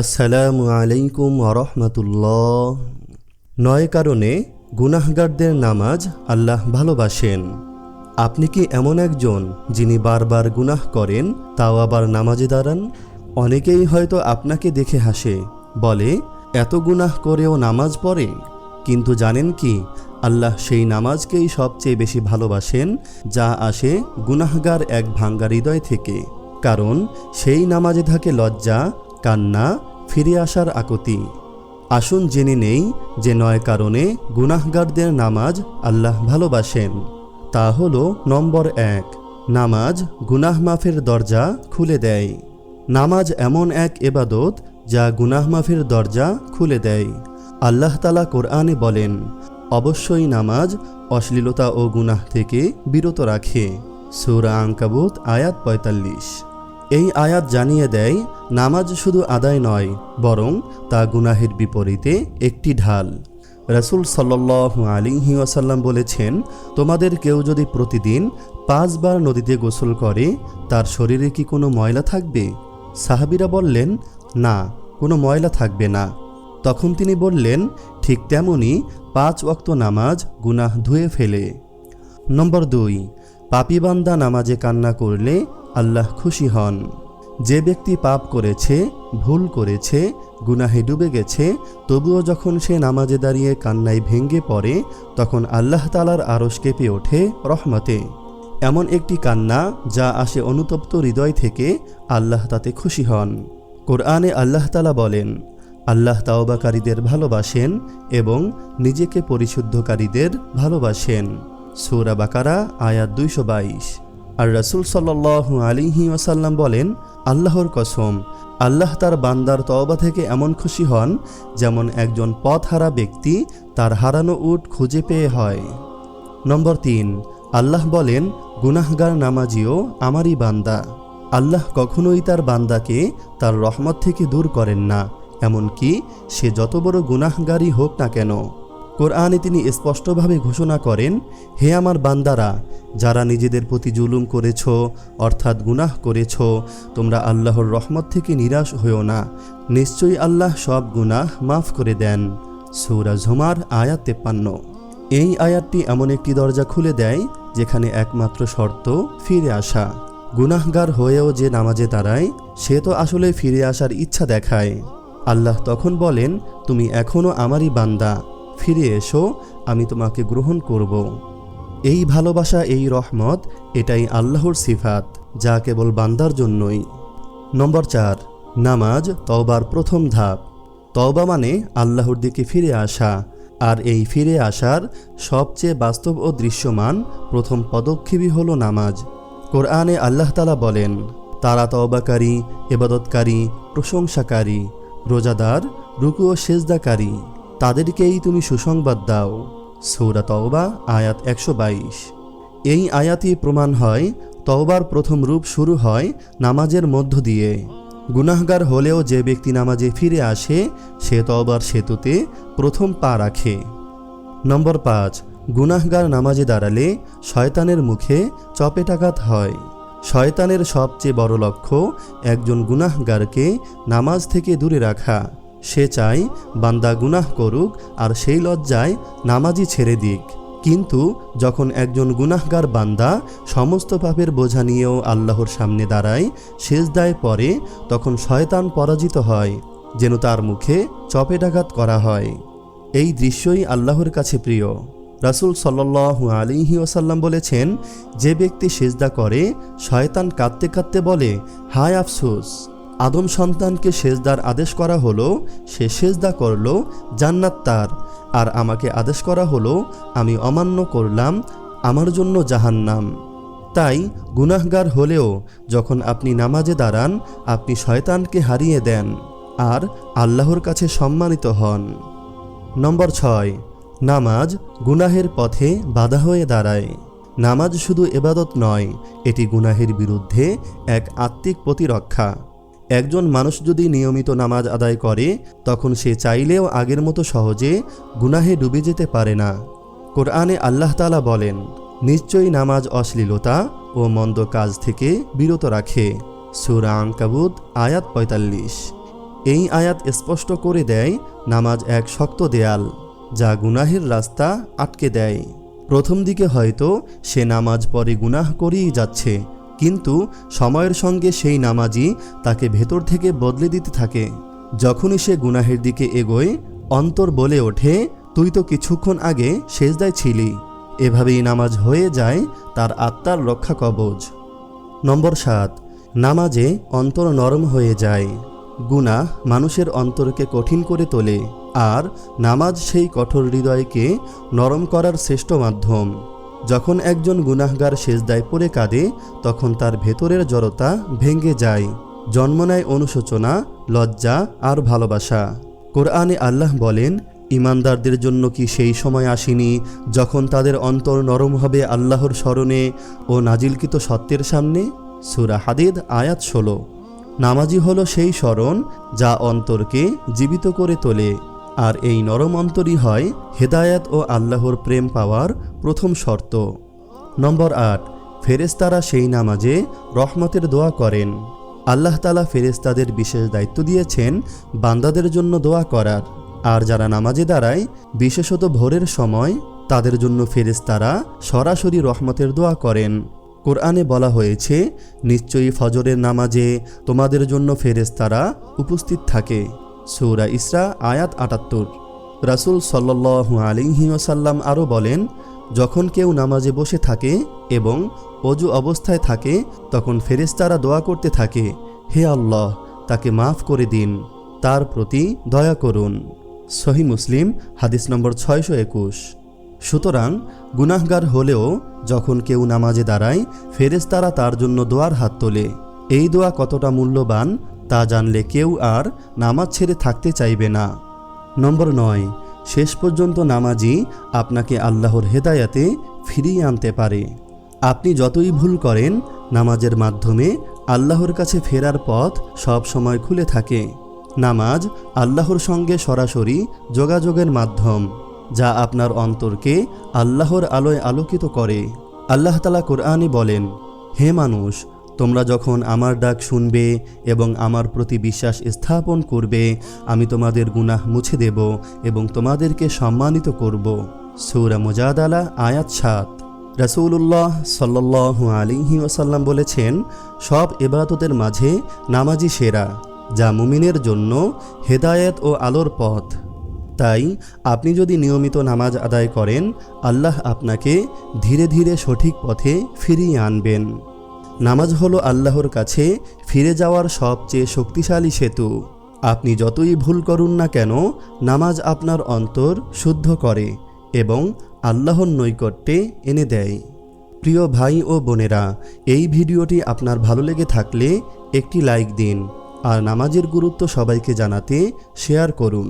আসসালামু আলাইকুম আরহামতুল্লাহ নয় কারণে গুনাহগারদের নামাজ আল্লাহ ভালোবাসেন। আপনি কি এমন একজন যিনি বারবার গুনাহ করেন, তাও আবার নামাজে দাঁড়ান? অনেকেই হয়তো আপনাকে দেখে হাসে, বলে, এত গুনাহ করেও নামাজ পড়ে? কিন্তু জানেন কি, আল্লাহ সেই নামাজকেই সবচেয়ে বেশি ভালোবাসেন, যা আসে গুনাহগার এক ভাঙ্গা হৃদয় থেকে। কারণ সেই নামাজে থাকে লজ্জা, কান্না ফিরে আসার আকুতি। আসুন জেনে নেই যে নয় কারণে গুনাহগারদের নামাজ আল্লাহ ভালোবাসেন। তা হল নম্বর এক, নামাজ গুনাহ মাফের দরজা খুলে দেয়। নামাজ এমন এক এবাদত যা গুনাহ মাফের দরজা খুলে দেয়। আল্লাহ তালা কোরআনে বলেন, অবশ্যই নামাজ অশ্লীলতা ও গুনাহ থেকে বিরত রাখে। সৌরা আঙ্কাবুত আয়াত পঁয়তাল্লিশ। এই আয়াত জানিয়ে দেয়, নামাজ শুধু আদায় নয়, বরং তা গুনাহের বিপরীতে একটি ঢাল। রাসুল সাল্লাহ আলিহি ওয়াসাল্লাম বলেছেন, তোমাদের কেউ যদি প্রতিদিন পাঁচবার নদীতে গোসল করে, তার শরীরে কি কোনো ময়লা থাকবে? সাহাবিরা বললেন, না, কোনো ময়লা থাকবে না। তখন তিনি বললেন, ঠিক তেমনি পাঁচ ওয়াক্ত নামাজ গুনাহ ধুয়ে ফেলে। নম্বর দুই, পাপিবান্দা নামাজে কান্না করলে আল্লাহ খুশি হন। যে ব্যক্তি পাপ করেছে, ভুল করেছে, গুনাহে ডুবে গেছে, তবুও যখন সে নামাজে দাঁড়িয়ে কান্নায় ভেঙ্গে পড়ে, তখন আল্লাহ তালার আরস কেঁপে ওঠে রহমতে। এমন একটি কান্না যা আসে অনুতপ্ত হৃদয় থেকে আল্লাহ তাতে খুশি হন। কোরআনে আল্লাহ তালা বলেন, আল্লাহ তাওবাকারীদের ভালোবাসেন এবং নিজেকে পরিশুদ্ধকারীদের ভালোবাসেন। সৌরা বাকারা, আয়াত দুইশো বাইশ। আর রাসুল সাল্লাহ আলিহি ওয়াসাল্লাম বলেন, আল্লাহর কসম, আল্লাহ তার বান্দার তওবা থেকে এমন খুশি হন যেমন একজন পথহারা ব্যক্তি তার হারানো উট খুঁজে পেয়ে হয়। নম্বর তিন, আল্লাহ বলেন, গুনাহগার নামাজিও আমারই বান্দা। আল্লাহ কখনোই তার বান্দাকে তার রহমত থেকে দূর করেন না, এমনকি সে যত বড় গুনাহগারই হোক না কেন। কোরআনে তিনি স্পষ্টভাবে ঘোষণা করেন, হে আমার বান্দারা, যারা নিজেদের প্রতি জুলুম করেছ, অর্থাৎ গুনাহ করেছ, তোমরা আল্লাহর রহমত থেকে নিরাশ হয়েও না। নিশ্চয়ই আল্লাহ সব গুনাহ মাফ করে দেন। সৌরা ঝুমার আয়াত তেপ্পান্ন। এই আয়াতটি এমন একটি দরজা খুলে দেয়, যেখানে একমাত্র শর্ত, ফিরে আসা। গুনাহগার হয়েও যে নামাজে দাঁড়ায়, সে তো আসলে ফিরে আসার ইচ্ছা দেখায়। আল্লাহ তখন বলেন, তুমি এখনও আমারই বান্দা ফিরে এসো, আমি তোমাকে গ্রহণ করব। এই ভালোবাসা, এই রহমত, এটাই আল্লাহর সিফাত, যা কেবল বান্দার জন্যই। নম্বর চার, নামাজ তওবার প্রথম ধাপ। তওবা মানে আল্লাহর দিকে ফিরে আসা, আর এই ফিরে আসার সবচেয়ে বাস্তব ও দৃশ্যমান প্রথম পদক্ষেপই হল নামাজ। কোরআনে আল্লাহ তালা বলেন, তারা তওবাকারী এবাদতকারী প্রশংসাকারী, রোজাদার, রুকু ও সেজদাকারী। তাদেরকেই তুমি সুসংবাদ দাও। সৌরা তওবা, আয়াত একশো বাইশ। এই আয়াতই প্রমাণ হয়, তওবার প্রথম রূপ শুরু হয় নামাজের মধ্য দিয়ে। গুনাহগার হলেও যে ব্যক্তি নামাজে ফিরে আসে, সে তওবার সেতুতে প্রথম পা রাখে। নম্বর পাঁচ, গুনাহগার নামাজে দাঁড়ালে শয়তানের মুখে চপেটাঘাত হয়। শয়তানের সবচেয়ে বড় লক্ষ্য একজন গুনাহগারকে নামাজ থেকে দূরে রাখা। সে চায় বান্দা গুনাহ করুক আর সেই লজ্জায় নামাজই ছেড়ে দিক। কিন্তু যখন একজন গুনাহগার বান্দা সমস্ত পাপের বোঝা নিয়েও আল্লাহর সামনে দাঁড়ায়, সেজদায় পরে তখন শয়তান পরাজিত হয়, যেন তার মুখে চপেটাঘাত করা হয়। এই দৃশ্যই আল্লাহর কাছে প্রিয়। রাসুল সাল্লু আলিহি ওসাল্লাম বলেছেন, যে ব্যক্তি সেজদা করে, শয়তান কাঁদতে কাঁদতে বলে, হায় আফসোস। আদম সন্তানকে সেজদার আদেশ করা হলো, সে সেজদা করল, জান্নাত তার। আর আমাকে আদেশ করা হলো, আমি অমান্য করলাম, আমার জন্য জাহান্নাম। তাই গুনাহগার হলেও যখন আপনি নামাজে দাঁড়ান, আপনি শয়তানকে হারিয়ে দেন, আর আল্লাহর কাছে সম্মানিত হন। নম্বর ছয়, নামাজ গুনাহের পথে বাধা হয়ে দাঁড়ায়। নামাজ শুধু এবাদত নয়, এটি গুনাহের বিরুদ্ধে এক আত্মিক প্রতিরক্ষা। একজন মানুষ যদি নিয়মিত নামাজ আদায় করে, তখন সে চাইলেও আগের মতো সহজে গুনাহে ডুবে যেতে পারে না। কোরআনে আল্লাহ তালা বলেন, নিশ্চয়ই নামাজ অশ্লীলতা ও মন্দ কাজ থেকে বিরত রাখে। সুরা আঙ্কাবুদ আয়াত পঁয়তাল্লিশ। এই আয়াত স্পষ্ট করে দেয়, নামাজ এক শক্ত দেয়াল, যা গুনাহের রাস্তা আটকে দেয়। প্রথম দিকে হয়তো সে নামাজ পরে গুনাহ করেই যাচ্ছে কিন্তু সময়ের সঙ্গে সেই নামাজই তাকে ভেতর থেকে বদলে দিতে থাকে। যখনই সে গুনাহের দিকে এগোয়, অন্তর বলে ওঠে, তুই তো কিছুক্ষণ আগে সেজদায় ছিলি। এভাবেই নামাজ হয়ে যায় তার আত্মার রক্ষা কবচ নম্বর সাত, নামাজে অন্তর নরম হয়ে যায়। গুনাহ মানুষের অন্তরকে কঠিন করে তোলে, আর নামাজ সেই কঠোর হৃদয়কে নরম করার শ্রেষ্ঠ মাধ্যম। যখন একজন গুনাহগার সেজদায় পড়ে কাঁদে, তখন তার ভেতরের জড়তা ভেঙে যায়। জন্ম নেয় অনুশোচনা, লজ্জা আর ভালোবাসা। কোরআনে আল্লাহ বলেন, ইমানদারদের জন্য কি সেই সময় আসেনি যখন তাদের অন্তর নরম হবে আল্লাহর স্মরণে ও নাজিলকৃত সত্যের সামনে? সুরা হাদিদ, আয়াত ষোলো। নামাজি হলো সেই স্মরণ যা অন্তরকে জীবিত করে তোলে। আর এই নরম অন্তরই হয় হেদায়াত ও আল্লাহর প্রেম পাওয়ার প্রথম শর্ত। নম্বর আট ফেরেস্তারা সেই নামাজে রহমতের দোয়া করেন। আল্লাহ তালা ফেরেস্তাদের বিশেষ দায়িত্ব দিয়েছেন বান্দাদের জন্য দোয়া করার। আর যারা নামাজে দাঁড়ায়, বিশেষত ভোরের সময়, তাদের জন্য ফেরেস্তারা সরাসরি রহমতের দোয়া করেন। কোরআনে বলা হয়েছে, নিশ্চয়ই ফজরের নামাজে তোমাদের জন্য ফেরেস্তারা উপস্থিত থাকে। সৌরা ইসরা, আয়াত আটাত্তর। রাসুল সাল্লু আলিহি ওসাল্লাম আরও বলেন, যখন কেউ নামাজে বসে থাকে এবং অজু অবস্থায় থাকে, তখন ফেরেস্তারা দোয়া করতে থাকে, হে আল্লাহ, তাকে মাফ করে দিন, তার প্রতি দয়া করুন। সহি মুসলিম, হাদিস নম্বর ছয়শো একুশ। সুতরাং গুনাহগার হলেও যখন কেউ নামাজে দাঁড়ায় ফেরেস্তারা তার জন্য দোয়ার হাত তোলে। এই দোয়া কতটা মূল্যবান তা জানলে কেউ আর নামাজ ছেড়ে থাকতে চাইবে না। নম্বর নয়, শেষ পর্যন্ত নামাজই আপনাকে আল্লাহর হেদায়াতে ফিরিয়ে আনতে পারে। আপনি যতই ভুল করেন, নামাজের মাধ্যমে আল্লাহর কাছে ফেরার পথ সব সময় খুলে থাকে। নামাজ আল্লাহর সঙ্গে সরাসরি যোগাযোগের মাধ্যম, যা আপনার অন্তরকে আল্লাহর আলোয় আলোকিত করে। আল্লাহ কোরআনই বলেন, হে মানুষ তোমরা যখন আমার ডাক শুনবে এবং আমার প্রতি বিশ্বাস স্থাপন করবে, আমি তোমাদের গুনাহ মুছে দেব এবং তোমাদেরকে সম্মানিত করব। সৌরা মুজাদালা, আয়াত সাত। রাসূলুল্লাহ সাল্লাল্লাহু আলিহি ওসাল্লাম বলেছেন, সব এবাদতের মাঝে নামাজি সেরা, যা মুমিনের জন্য হেদায়েত ও আলোর পথ। তাই আপনি যদি নিয়মিত নামাজ আদায় করেন, আল্লাহ আপনাকে ধীরে ধীরে সঠিক পথে ফিরিয়ে আনবেন। নামাজ হলো আল্লাহর কাছে ফিরে যাওয়ার সবচেয়ে শক্তিশালী সেতু। আপনি যতই ভুল করুন না কেন, নামাজ আপনার অন্তর শুদ্ধ করে এবং আল্লাহর নৈকট্যে এনে দেয়। প্রিয় ভাই ও বোনেরা, এই ভিডিওটি আপনার ভালো লেগে থাকলে একটি লাইক দিন আর নামাজের গুরুত্ব সবাইকে জানাতে শেয়ার করুন।